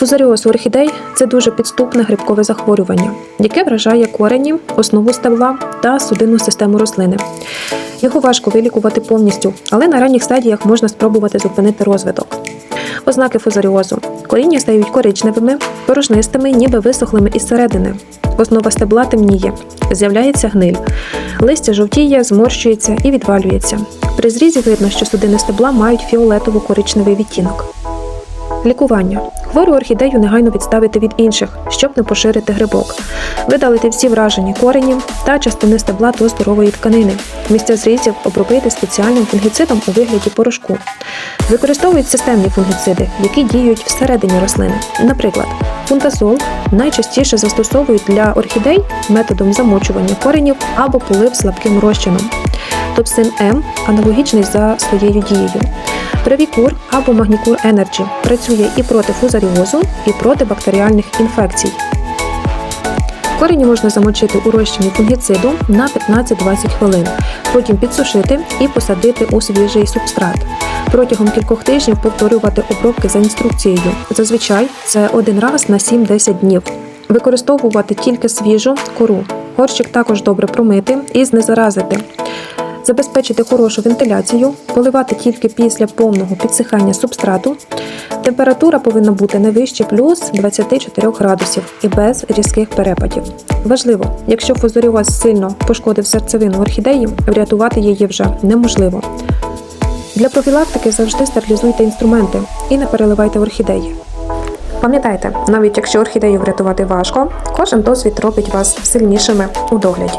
Фузаріоз орхідей це дуже підступне грибкове захворювання, яке вражає корені, основу стебла та судинну систему рослини. Його важко вилікувати повністю, але на ранніх стадіях можна спробувати зупинити розвиток. Ознаки фузаріозу. Коріння стають коричневими, порожнистими, ніби висохлими із середини. Основа стебла темніє, з'являється гниль. Листя жовтіє, зморщується і відвалюється. При зрізі видно, що судини стебла мають фіолетово-коричневий відтінок. Лікування. Хвору орхідею негайно відставити від інших, щоб не поширити грибок. Видалити всі вражені корені та частини стебла до здорової тканини. Місця зрізів обробити спеціальним фунгіцидом у вигляді порошку. Використовують системні фунгіциди, які діють всередині рослини. Наприклад, фунтазол найчастіше застосовують для орхідей методом замочування коренів або полив слабким розчином. Топсин М аналогічний за своєю дією. Превікур або Магнікур Енерджі працює і проти фузаріозу, і проти бактеріальних інфекцій. Корені можна замочити у розчині фунгіциду на 15-20 хвилин, потім підсушити і посадити у свіжий субстрат. Протягом кількох тижнів повторювати обробки за інструкцією. Зазвичай це один раз на 7-10 днів. Використовувати тільки свіжу кору. Горщик також добре промити і знезаразити. Забезпечити хорошу вентиляцію, поливати тільки після повного підсихання субстрату. Температура повинна бути не вище плюс 24 градусів і без різких перепадів. Важливо, якщо фузаріоз сильно пошкодив серцевину орхідеї, врятувати її вже неможливо. Для профілактики завжди стерилізуйте інструменти і не переливайте орхідеї. Пам'ятайте, навіть якщо орхідею врятувати важко, кожен досвід робить вас сильнішими у догляді.